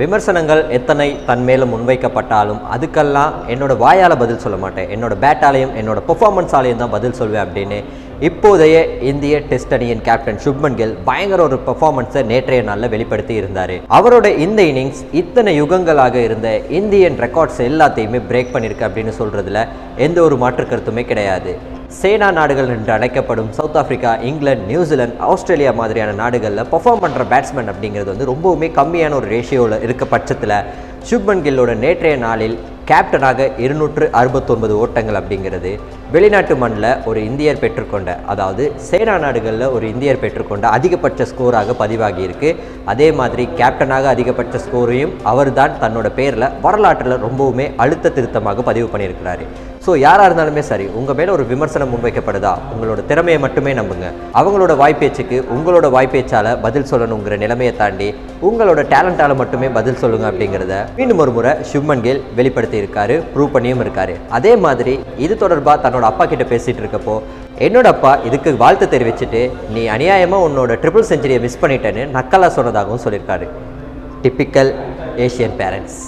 விமர்சனங்கள் எத்தனை தன்மேலும் முன்வைக்கப்பட்டாலும் அதுக்கெல்லாம் என்னோட வாயால் பதில் சொல்ல மாட்டேன். என்னோட பேட்டாலையும் என்னோட பெர்ஃபார்மன்ஸாலையும் தான் பதில் சொல்வேன் அப்படின்னு இப்போதைய இந்திய டெஸ்ட் அணியின் கேப்டன் சுப்மன் கில் பயங்கர ஒரு பெர்ஃபார்மன்ஸை நேற்றைய நாளில் வெளிப்படுத்தி இருந்தார். அவரோட இந்த இன்னிங்ஸ் இத்தனை யுகங்களாக இருந்த இந்தியன் ரெக்கார்ட்ஸ் எல்லாத்தையுமே பிரேக் பண்ணியிருக்கு அப்படின்னு சொல்கிறதுல எந்த ஒரு மாற்று கருத்துமே கிடையாது. சேனா நாடுகள் என்று அழைக்கப்படும் சவுத் ஆஃப்ரிக்கா இங்கிலாந்து நியூசிலாந்து ஆஸ்திரேலியா மாதிரியான நாடுகளில் பெர்ஃபார்ம் பண்ணுற பேட்ஸ்மேன் அப்படிங்கிறது வந்து ரொம்பவுமே கம்மியான ஒரு ரேஷியோவில் இருக்க பட்சத்தில் சுப்மன் கில்லோட நேற்றைய நாளில் கேப்டனாக இருநூற்று அறுபத்தொன்பது ஓட்டங்கள் அப்படிங்கிறது வெளிநாட்டு மண்ணில் ஒரு இந்தியர் பெற்றுக்கொண்ட அதாவது சேனா நாடுகளில் ஒரு இந்தியர் பெற்றுக்கொண்ட அதிகபட்ச ஸ்கோராக பதிவாகி இருக்கு அதே மாதிரி கேப்டனாக அதிகபட்ச ஸ்கோரையும் அவர் தான் தன்னோட பேரில் வரலாற்றில் ரொம்பவுமே அழுத்த திருத்தமாக பதிவு பண்ணியிருக்கிறாரு. ஸோ யாராக இருந்தாலுமே சரி உங்கள் மேலே ஒரு விமர்சனம் முன்வைக்கப்படுதா? உங்களோட திறமையை மட்டுமே நம்புங்க. அவங்களோட வாய்ப்பேச்சுக்கு உங்களோட வாய்ப்பேச்சால் பதில் சொல்லணுங்கிற நிலைமையை தாண்டி உங்களோட டேலண்டால் மட்டுமே பதில் சொல்லுங்க அப்படிங்கிறத மீண்டும் ஒரு முறை சுப்மன் கேல் வெளிப்படுத்தி இருக்காரு ப்ரூவ் பண்ணியும் இருக்காரு. அதே மாதிரி இது தொடர்பாக தன்னோட அப்பா கிட்ட பேசிட்டு இருக்கப்போ என்னோட அப்பா இதுக்கு வாழ்த்து தெரிவிச்சுட்டு நீ அநியாயமாக உன்னோட ட்ரிபிள் செஞ்சுரியை மிஸ் பண்ணிட்டேன்னு நக்கலாக சொன்னதாகவும் சொல்லியிருக்காரு. Typical Asian parents